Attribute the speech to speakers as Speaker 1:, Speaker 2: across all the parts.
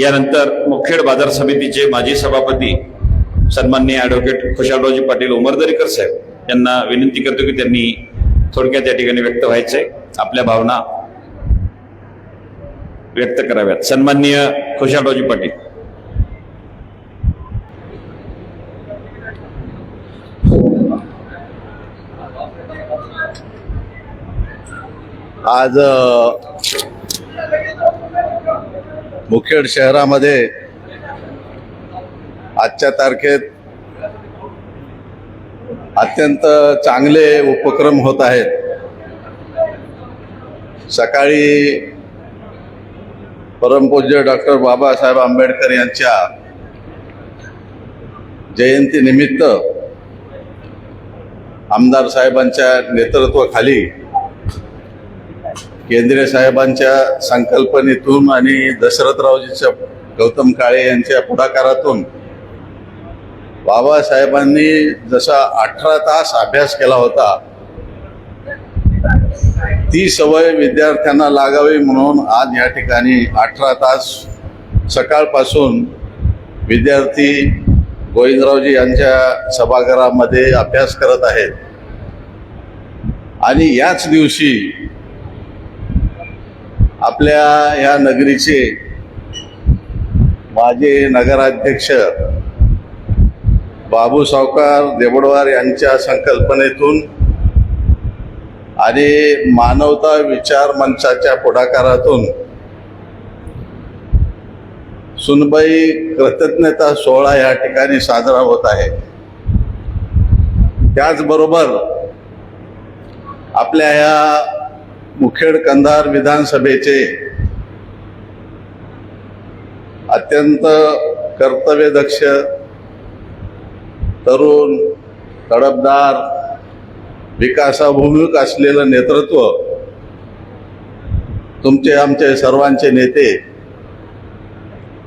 Speaker 1: यानंतर मुखेड बाजार समितीचे माजी सभापती सन्माननीय ॲडव्होकेट खुशालरावजी पाटील उमरदरीकर साहेब यांना विनंती करतो की त्यांनी थोडक्यात या ठिकाणी व्यक्त व्हायचे आपल्या भावना व्यक्त कराव्यात. सन्माननीय खुशालरावजी पाटील.
Speaker 2: आज मुखेड शहरामध्ये आजच्या तारखेत अत्यंत चांगले उपक्रम होत आहेत. सकाळी परमपूज्य डॉक्टर बाबासाहेब आंबेडकर यांच्या जयंतीनिमित्त आमदार साहेबांच्या नेतृत्वाखाली केंद्रीय साहेबांच्या संकल्पनेतून आणि दशरथरावजीच्या गौतम काळे यांच्या पुढाकारातून बाबासाहेबांनी जसा अठरा तास अभ्यास केला होता ती सवय विद्यार्थ्यांना लागावी म्हणून आज या ठिकाणी अठरा तास सकाळपासून विद्यार्थी गोविंदरावजी यांच्या सभागृहामध्ये अभ्यास करत आहेत. आणि याच दिवशी आपल्या या नगरीचे माजी नगराध्यक्ष बाबू सावकार देबडवार यांच्या संकल्पनेतून आणि मानवता विचार मंचाच्या पुढाकारातून सुनबाई कृतज्ञता सोहळा या ठिकाणी साजरा होत आहे. त्याचबरोबर आपल्या ह्या मुखेड कंधार विधानसभेचे अत्यंत कर्तव्यदक्ष तरुण तडपदार विकासाभिमुख असलेलं नेतृत्व तुमचे आमचे सर्वांचे नेते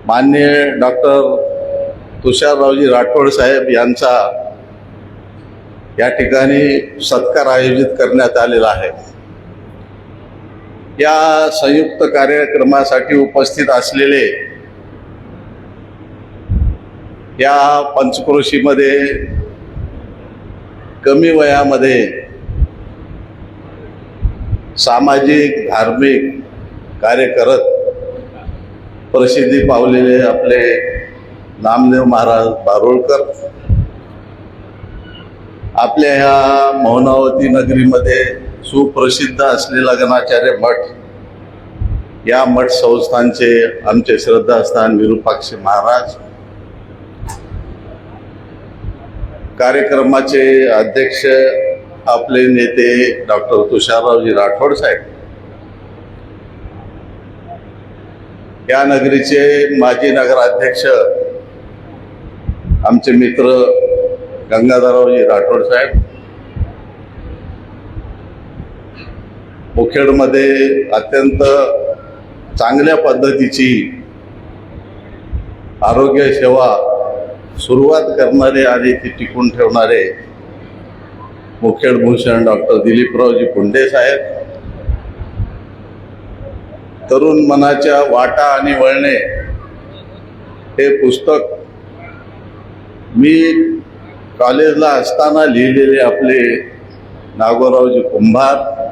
Speaker 2: माननीय डॉक्टर तुषाररावजी राठोड साहेब यांचा या ठिकाणी सत्कार आयोजित करण्यात आलेला आहे. या संयुक्त कार्यक्रमासाठी उपस्थित असलेले या पंचक्रोशीमध्ये कमी वयामध्ये सामाजिक धार्मिक कार्य करत प्रसिद्धी पावलेले आपले नामदेव महाराज बारोळकर आपल्या ह्या मौनावती नगरीमध्ये सुप्रसिद्ध असलेला गणाचार्य मठ. या मठ संस्थांचे आमचे श्रद्धास्थान विरूपाक्षी महाराज. कार्यक्रमाचे अध्यक्ष आपले नेते डॉक्टर तुषाररावजी राठोड साहेब. या नगरीचे माजी नगराध्यक्ष आमचे मित्र गंगाधररावजी राठोड साहेब. मुखेडमध्ये अत्यंत चांगल्या पद्धतीची आरोग्य सेवा सुरुवात करणारे आणि ती टिकून ठेवणारे मुखेड भूषण डॉक्टर दिलीपरावजी पुंडे साहेब तरुण मनाच्या वाटा आणि वळणे हे पुस्तक मी कॉलेजला असताना लिहिलेले आपले नागोरावजी कुंभार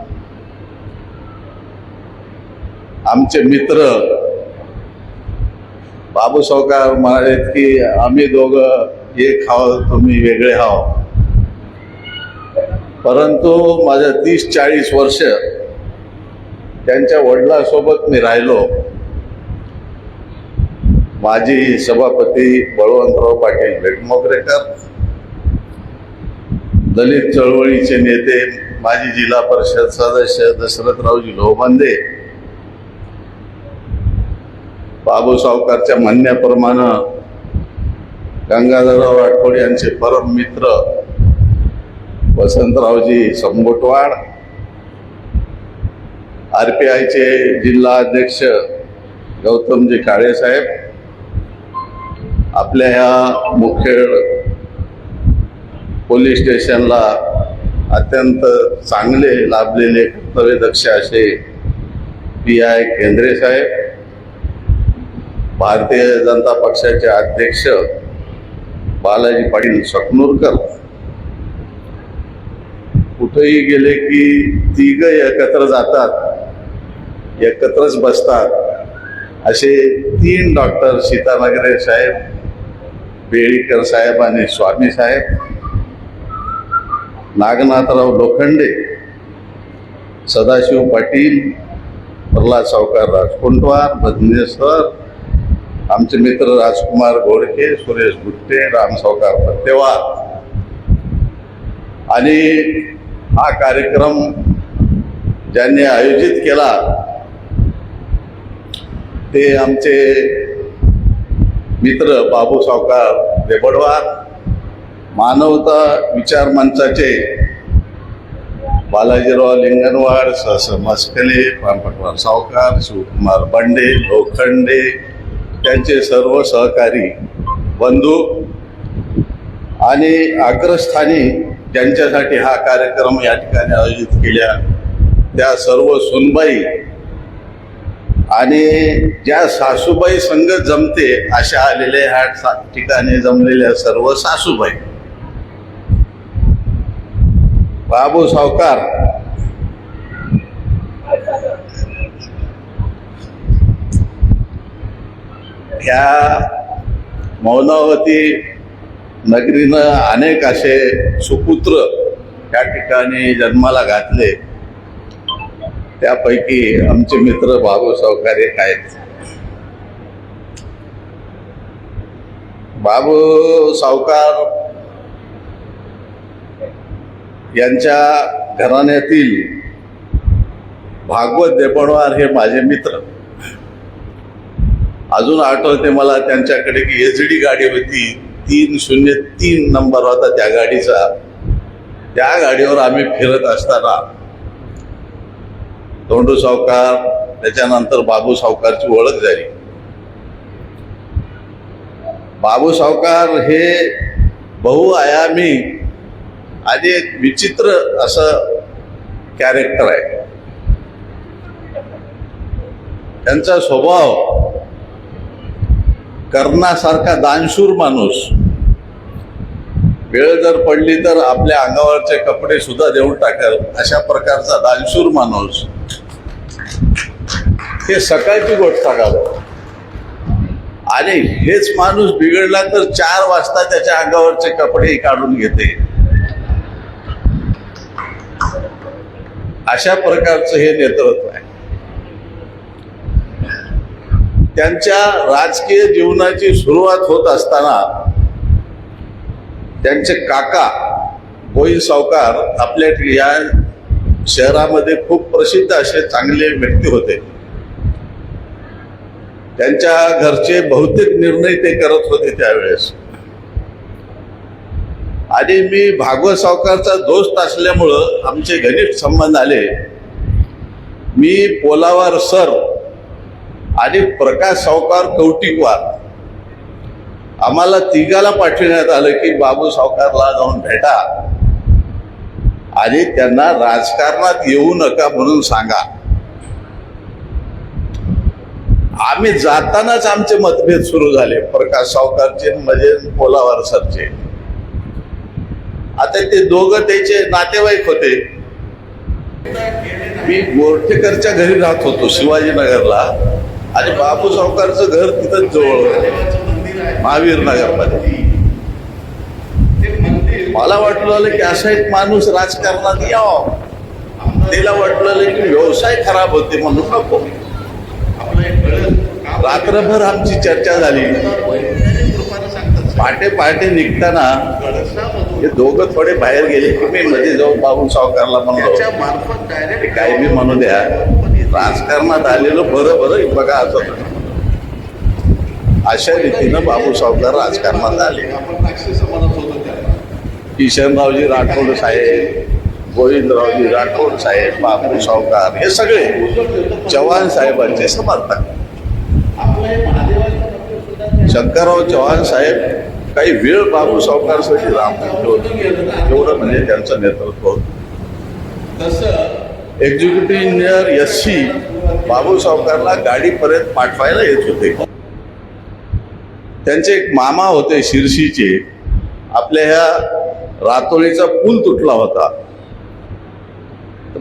Speaker 2: आमचे मित्र बाबू सावकार म्हणाले की आम्ही दोघं एक हाव तुम्ही वेगळे हाव. परंतु माझ्या तीस चाळीस वर्ष त्यांच्या वडिलांसोबत मी राहिलो. माजी सभापती बळवंतराव पाटील भेटमोगरेकर दलित चळवळीचे नेते माजी जिल्हा परिषद सदस्य दशरथरावजी लोहमांदे बाबू सावकारच्या म्हणण्याप्रमाणे गंगाधरराव राठोड यांचे परम मित्र वसंतरावजी संबोटवाड आर पी आयचे जिल्हा अध्यक्ष गौतमजी काळेसाहेब आपल्या ह्या मुखेड पोलीस स्टेशनला अत्यंत चांगले लाभलेले कर्तव्यदक्ष असे पी आय केंद्रे साहेब. भारतीय जनता पक्षाचे अध्यक्ष बालाजी पाटील सकनूरकर कुठेही गेले की तिघ एकत्र जातात एकत्रच बसतात. असे तीन डॉक्टर सीतानगरे साहेब बेळीकर साहेब आणि स्वामी साहेब नागनाथराव लोखंडे सदाशिव पाटील प्रल्हाद सावकार राजकोंटवार भजनेश्वर आमचे मित्र राजकुमार घोडके सुरेश गुट्टे राम सावकार पत्तेवार. आणि हा कार्यक्रम ज्यांनी आयोजित केला ते आमचे मित्र बाबू सावकार देबडवार मानवता विचार मंचाचे बालाजीराव लिंगणवाड सहस मस्कले पांपटवार सावकार शिवकुमार बंडे लोखंडे त्यांचे सर्व सहकारी बंधू आणि अग्रस्थानी ज्यांच्यासाठी हा कार्यक्रम या ठिकाणी आयोजित केल्या त्या सर्व सुनबाई आणि ज्या सासूबाई संघ जमते अशा आलेल्या ह्या ठिकाणी जमलेल्या सर्व सासूबाई. बाबू सावकार ह्या मौनावती नगरीनं अनेक असे सुपुत्र या ठिकाणी जन्माला घातले. त्यापैकी आमचे मित्र बाबू सावकार एक आहेत. बाबू सावकार यांच्या घराण्यातील भागवत देपणवार हे माझे मित्र. अजून आठवते मला त्यांच्याकडे की एच डी गाडी होती. तीन शून्य तीन नंबर होता त्या गाडीचा. त्या गाडीवर आम्ही फिरत असताना तोंडू सावकार त्याच्यानंतर बाबू सावकारची ओळख झाली. बाबू सावकार हे बहुआयामी आणि एक विचित्र असं कॅरेक्टर आहे. त्यांचा स्वभाव कर्णासारखा दानशूर माणूस. वेळ जर पडली तर आपल्या अंगावरचे कपडे सुद्धा देऊन टाकल. अशा प्रकारचा दानशूर माणूस. हे सकाळची गोष्ट सांगावं. आणि हेच माणूस बिघडला तर चार वाजता त्याच्या अंगावरचे कपडे काढून घेते. अशा प्रकारचं हे नेतृत्व आहे त्यांच्या राजकीय जीवनाची सुरुवात होत असताना त्यांचे काका गोईल सावकार आपल्या या शहरामध्ये खूप प्रसिद्ध असे चांगले व्यक्ती होते. त्यांच्या घरचे बहुतेक निर्णय ते करत होते त्यावेळेस. आणि मी भागवत सावकारचा दोस्त असल्यामुळं आमचे घनिष्ठ संबंध आले. मी पोलावार सर आणि प्रकाश सावकार कौटिकवार आम्हाला तिघाला पाठविण्यात आलं की बाबू सावकारला जाऊन भेटा. आणि त्यांना राजकारणात येऊ नका म्हणून सांगा. आम्ही जातानाच आमचे मतभेद सुरू झाले प्रकाश सावकारचे म्हणजे पोलावार सरचे. आता ते दोघं त्याचे नातेवाईक होते. मी गोरठेकरच्या घरी राहत होतो शिवाजीनगरला. आणि बापू सावकारचं घर तिथंच जवळ महावीर नगरमध्ये. मला वाटलं की असा एक माणूस राजकारणात यावा. तिला वाटलं की व्यवसाय खराब होते म्हणून नको. रात्रभर आमची चर्चा झाली. पहाटे पहाटे निघताना हे दोघं थोडे बाहेर गेले की मी मध्ये जाऊन बाबू सावकारला म्हणलो "ते काय मी म्हणू द्या. राजकारणात आलेलं बरं बरं बघा असं. अशा रीतीनं बाबू सावकार राजकारणात आले. किशनरावजी राठोड साहेब गोविंदरावजी राठोड साहेब बाबू सावकार हे सगळे चव्हाण साहेबांचे समर्थक. शंकरराव चव्हाण साहेब काही वेळ बाबू सावकारसाठी रामकृष्ण होते. एवढं म्हणजे त्यांचं नेतृत्व होतं. Executive engineer S C Babu सावकारला गाडीपर्यंत पाठवायला येत होते. त्यांचे एक मामा होते शिरशीचे. आपल्या ह्या रातोळीचा पूल तुटला होता.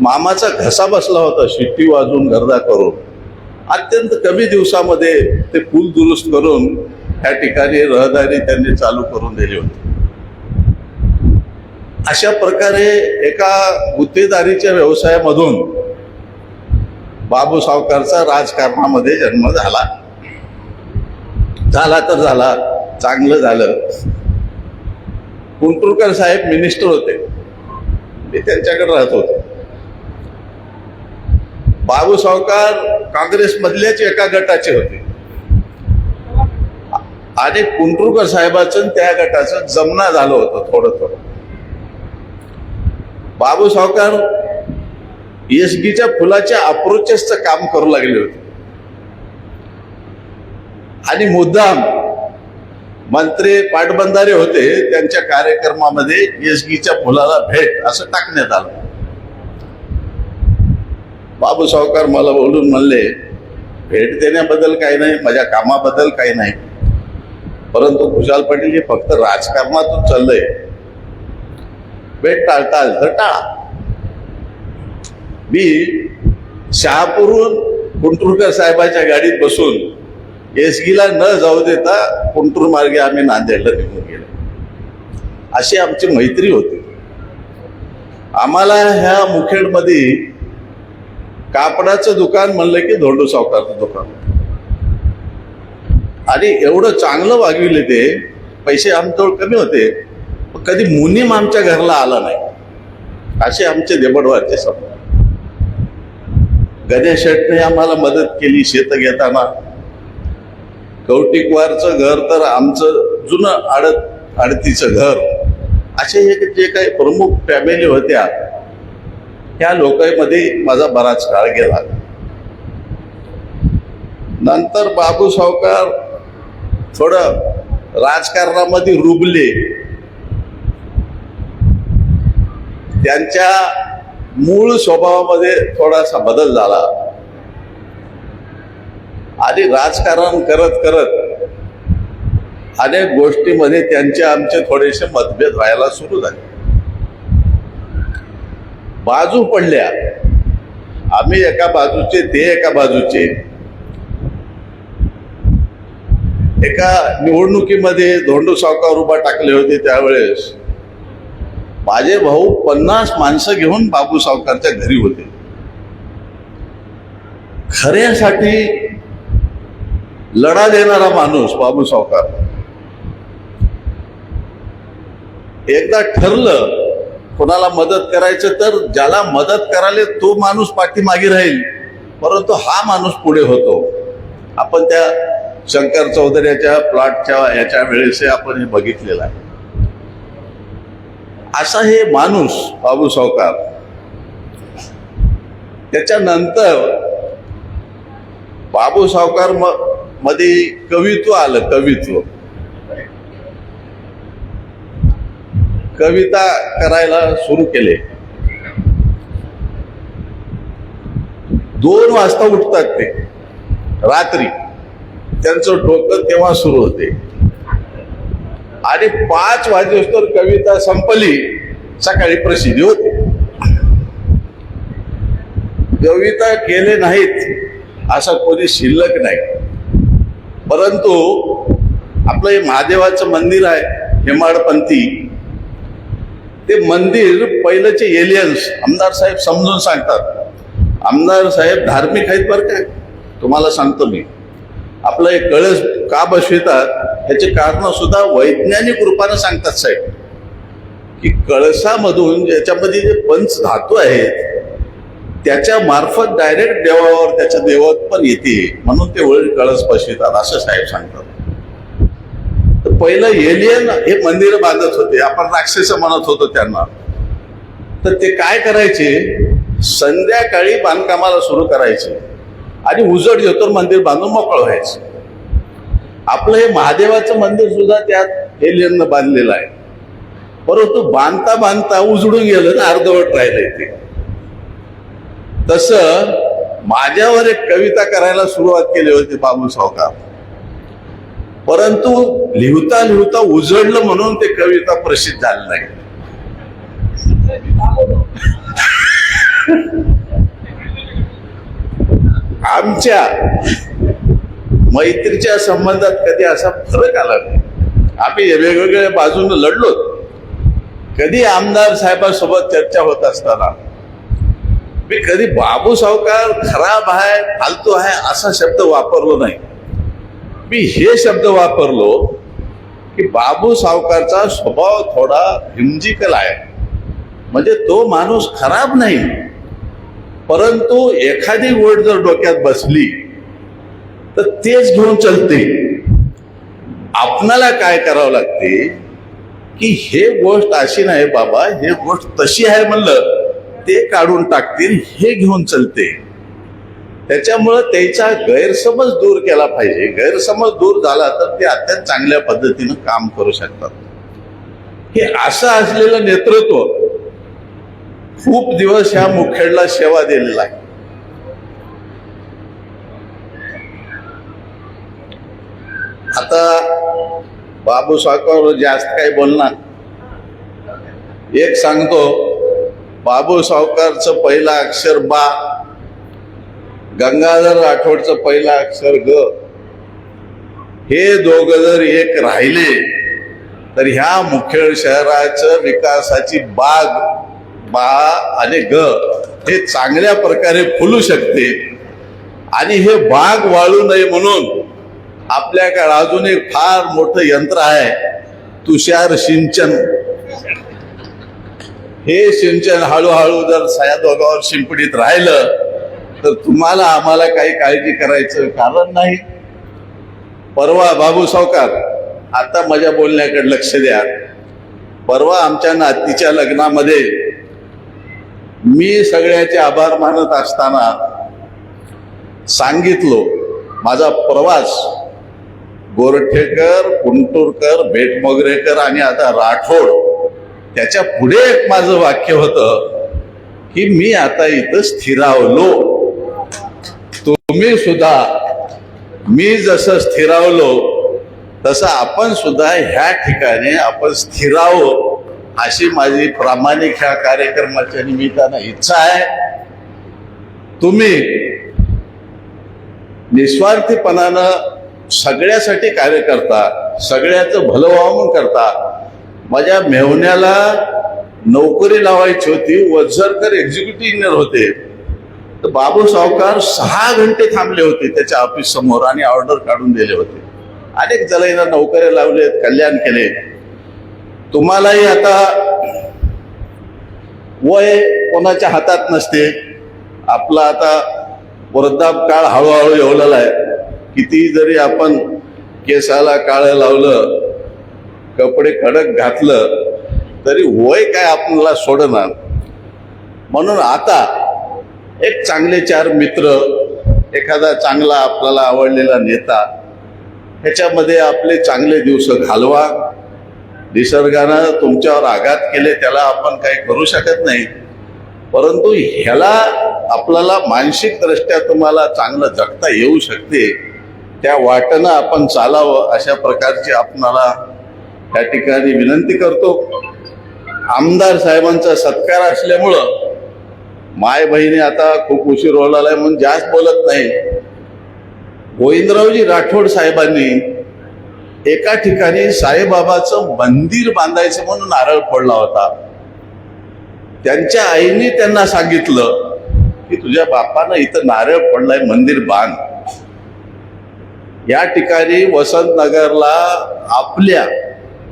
Speaker 2: मामाचा घसा बसला होता शिट्टी वाजवून गर्दा करून. अत्यंत कमी दिवसामध्ये ते पूल दुरुस्त करून या ठिकाणी रहदारी त्यांनी चालू करून दिली होती. अशा प्रकारे एका गुत्तेदारीच्या व्यवसायामधून बाबू सावकारचा राजकारणामध्ये जन्म झाला. झाला तर झाला चांगलं झालं. कुंटुरकर साहेब मिनिस्टर होते. मी त्यांच्याकडे राहत होते. बाबू सावकार काँग्रेसमधल्याच एका गटाचे होते. आणि कुंटुरकर साहेबाचं त्या गटाचं जमना झालं होतं थोडं थोडं. बाबू सावकार एसगीच्या फुलाच्या अप्रोचेसचं काम करू लागले होते. आणि मुद्दाम मंत्री पाटबंधारे होते त्यांच्या कार्यक्रमामध्ये एसगीच्या फुलाला भेट असं टाकण्यात आलं. बाबू सावकार मला बोलून म्हणले भेट देण्याबद्दल काही नाही माझ्या कामाबद्दल काही नाही. परंतु खुशाल पाटील हे फक्त राजकारणातून चाललंय. भेट टाळता आलं तर टाळा. मी शहापूरहून कुंटूरकर साहेबाच्या गाडीत बसून एसगीला न जाऊ देता कुंटूर मार्गे आम्ही नांदेडला निघून गेलो. अशी आमची मैत्री होती. आम्हाला ह्या मुखेडमध्ये कापडाचं दुकान म्हणलं की धोंडू सावकारचं दुकान. आणि एवढं चांगलं वागविले ते पैसे आमच्याजवळ कमी होते कधी मुनीम आमच्या घरला आला नाही. असे आमचे देबडवारचे समजा गणेश शेटने आम्हाला मदत केली शेत घेताना. कौटिकवारचं घर तर आमचं जुनं आडत आडतीचं घर. असे हे जे काही प्रमुख फॅमिली होत्या ह्या लोकांमध्ये माझा बराच काळ गेला. नंतर बाबू सावकार थोडं राजकारणामध्ये रुबले. त्यांच्या मूळ स्वभावामध्ये थोडासा बदल झाला. आणि राजकारण करत करत अनेक गोष्टीमध्ये त्यांचे आमचे थोडेसे मतभेद व्हायला सुरू झाले. बाजू पडल्या. आम्ही एका बाजूचे ते एका बाजूचे. एका निवडणुकीमध्ये धोंडू सावकार उभा टाकले होते त्यावेळेस माझे भाऊ पन्नास माणसं घेऊन बाबू सावकारच्या घरी होते. खऱ्यासाठी लढा देणारा माणूस बाबू सावकार. एकदा ठरलं कोणाला मदत करायचं तर ज्याला मदत करायला तो माणूस पाठीमागे राहील परंतु हा माणूस पुढे होतो. आपण त्या शंकर चौधरीच्या प्लॉटच्या याच्या वेळेस आपण हे बघितलेलं आहे. असा हे माणूस बाबू सावकार त्याच्यानंतर बाबू सावकार म मध्ये कवित्व आलं कवित्व. कविता करायला सुरू केले. दोन वाजता उठतात ते. रात्री. त्यांचं डोकं तेव्हा सुरू होते. आणि पाच वाजेस्तोवर कविता संपली सकाळी प्रसिद्धी होते. कविता केले नाहीत असं कोणी शिल्लक नाही. परंतु आपलं हे महादेवाचं मंदिर आहे हेमाडपंथी ते मंदिर पहिलंचे एलियन्स आमदार साहेब समजून सांगतात. आमदार साहेब धार्मिक आहेत बरं काय तुम्हाला सांगतो मी. आपलं हे कळस का बसवितात ह्याचे कारण सुद्धा वैज्ञानिक रूपानं सांगतात साहेब. की कळसामधून ज्याच्यामध्ये जे पंच धातू आहेत त्याच्या मार्फत डायरेक्ट देवावर त्याच्या देवत पण येते म्हणून ते वडील कळस बसवितात असं साहेब सांगतात. तर पहिलं एलियन हे मंदिर बांधत होते आपण राक्षस म्हणत होतो त्यांना. तर ते काय करायचे? संध्याकाळी बांधकामाला सुरू करायचे. आणि उजड येतो मंदिर बांधून मोकळं व्हायचं. आपलं हे महादेवाचं मंदिर सुद्धा त्यात एलियननं बांधलेलं आहे. परंतु बांधता बांधता उजडून गेलं ना अर्धवट राहिलंय ते. तसं माझ्यावर एक कविता करायला सुरुवात केली होती बाबू सावकार. परंतु लिहिता लिहिता उजळलं म्हणून ते कविता प्रसिद्ध झालं नाही. आमच्या मैत्रीच्या संबंधात कधी असा फरक आला नाही. आम्ही वेगवेगळ्या बाजूने लढलो. कधी आमदार साहेबांसोबत चर्चा होत असताना मी कधी बाबू सावकार खराब आहे फालतू आहे असा शब्द वापरलो नाही. मी हे शब्द वापरलो की बाबू सावकारचा स्वभाव थोडा हिमजिकल आहे. म्हणजे तो माणूस खराब नाही. परंतु एखादी गोष्ट जर डोक्यात बसली तर तेच घेऊन चलते. आपणाला काय करावं लागते? की हे गोष्ट अशी नाही बाबा हे गोष्ट तशी आहे म्हणलं ते काढून टाकतील हे घेऊन चलते. त्याच्यामुळं त्याचा गैरसमज दूर केला पाहिजे. गैरसमज दूर झाला तर ते अत्यंत चांगल्या पद्धतीनं काम करू शकतात. हे असं असलेलं नेतृत्व खूप दिवस ह्या मुखेडला सेवा दिलेला आहे. आता बाबू सावकार जास्त काही बोलणार. एक सांगतो बाबू सावकारचं पहिलं अक्षर बा गंगाधर राठोडचं पहिलं अक्षर ग. हे दोघ जर एक राहिले तर ह्या मुखेड शहराचं विकासाची बाग बा आणि ग हे चांगल्या प्रकारे फुलू शकते. आणि हे बाग वाळू नये म्हणून आपल्याकडे अजून एक फार मोठं यंत्र आहे. तुषार सिंचन. हे सिंचन हळूहळू जर साया दोघावर शिंपडीत राहिलं तर तुम्हाला आम्हाला काही काळजी करायचं कारण नाही. परवा बाबू सावकार आता माझ्या बोलण्याकडे लक्ष द्या. परवा आमच्या नातीच्या लग्नामध्ये मी सगळ्याचे आभार मानत असताना सांगितलो माझा प्रवास गोरठेकर कुंटूरकर बेटमोगरेकर आणि आता राठोड त्याच्या पुढे एक माझं वाक्य होतं की मी आता इथं स्थिरावलो. तुम्ही सुद्धा मी जसं स्थिरावलो तसं आपण सुद्धा ह्या ठिकाणी आपण स्थिरावं. अशी माझी प्रामाणिक ह्या कार्यक्रमाच्या निमित्तानं इच्छा आहे. तुम्ही निस्वार्थीपणानं सगळ्यासाठी कार्य करता सगळ्याचं भलं व्हावं करता. माझ्या मेहण्याला नोकरी लावायची होती वझरकर एक्झिक्युटिव्ह इंजिनियर होते तर बाबू सावकार सहा घंटे थांबले होते त्याच्या ऑफिस समोर आणि ऑर्डर काढून दिले होते. अनेक जणांना नोकऱ्या लावलेत कल्याण केले. तुम्हालाही आता वय कोणाच्या हातात नसते. आपला आता वृद्धापकाळ हळूहळू येवलेला आहे. किती जरी आपण केसाला काळं लावलं कपडे कडक घातलं तरी वय काय आपल्याला सोडणार? म्हणून आता एक चांगले चार मित्र एखादा चांगला आपल्याला आवडलेला नेता ह्याच्यामध्ये आपले चांगले दिवस घालवा. निसर्गानं तुमच्यावर आघात केले त्याला आपण काही करू शकत नाही. परंतु ह्याला आपल्याला मानसिकदृष्ट्या तुम्हाला चांगलं जगता येऊ शकते. त्या वाटेनं आपण चालावं अशा प्रकारची आपणाला त्या ठिकाणी विनंती करतो. आमदार साहेबांचा सत्कार असल्यामुळं माय बहिणी आता खूप उशीर होणार आहे म्हणून जास्त बोलत नाही. गोविंदरावजी राठोड साहेबांनी एका ठिकाणी साईबाबाचं मंदिर बांधायचं म्हणून नारळ फोडला होता. त्यांच्या आईने त्यांना सांगितलं की तुझ्या बापानं इथं नारळ पडलाय मंदिर बांध. या ठिकाणी वसंतनगरला आपल्या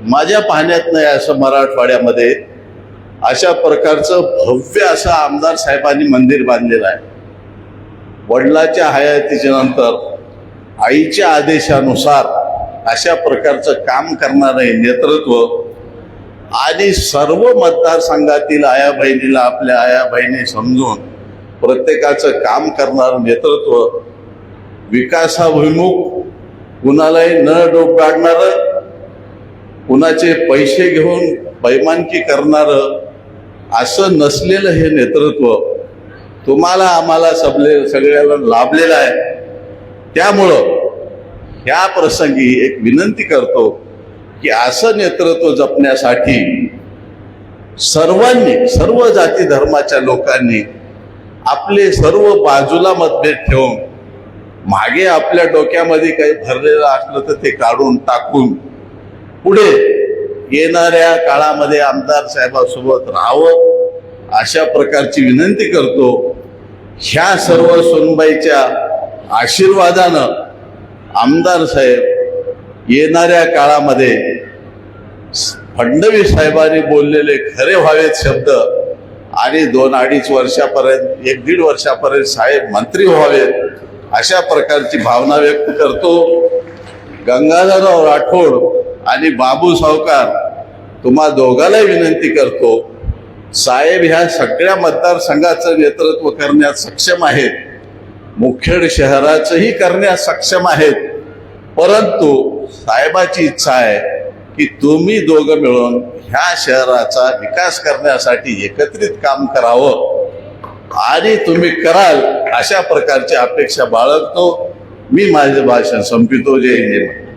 Speaker 2: माझ्या पाहण्यात नाही असं मराठवाड्यामध्ये अशा प्रकारचं भव्य असं आमदार साहेबांनी मंदिर बांधलेलं आहे. वडिलाच्या हयातीच्या नंतर आईच्या आदेशानुसार अशा प्रकारचं काम करणारे नेतृत्व आणि सर्व मतदारसंघातील आया बहिणीला आपल्या आया बहिणी समजून प्रत्येकाचं काम करणारं नेतृत्व विकासाभिमुख कुणालाही न डोब काढणारं कुणाचे पैसे घेऊन बैमानकी करणारं असं नसलेलं हे नेतृत्व तुम्हाला आम्हाला सबले सगळ्याला लाभलेलं आहे. त्यामुळं ह्या प्रसंगी एक विनंती करतो की असं नेतृत्व जपण्यासाठी सर्वांनी सर्व जाती धर्माच्या लोकांनी आपले सर्व बाजूला मतभेद ठेवून मागे आपल्या डोक्यामध्ये काही भरलेलं असलं तर ते काढून टाकून पुढे येणाऱ्या काळामध्ये आमदार साहेबासोबत राहावं अशा प्रकारची विनंती करतो. ह्या सर्व सोनबाईच्या आशीर्वादानं आमदार साहेब येणाऱ्या काळामध्ये फडणवीस साहेबांनी बोललेले खरे व्हावेत शब्द आणि दोन अडीच वर्षापर्यंत एक दीड वर्षापर्यंत साहेब मंत्री व्हावेत अशा प्रकारची भावना व्यक्त करतो. गंगाधरराव राठोड आणि बाबू सावकार तुम्हा दोघांनाही विनंती करतो साहेब ह्या सगळ्या मतदारसंघाचं नेतृत्व करण्यात सक्षम आहेत. मुखेड शहराचंही करण्यास सक्षम आहेत. परंतु साहेबाची इच्छा आहे की तुम्ही दोघं मिळून ह्या शहराचा विकास करण्यासाठी एकत्रित काम करावं. आणि तुम्ही कराल अशा प्रकारची अपेक्षा बाळगतो. मी माझे भाषण संपितो. जय हिंद.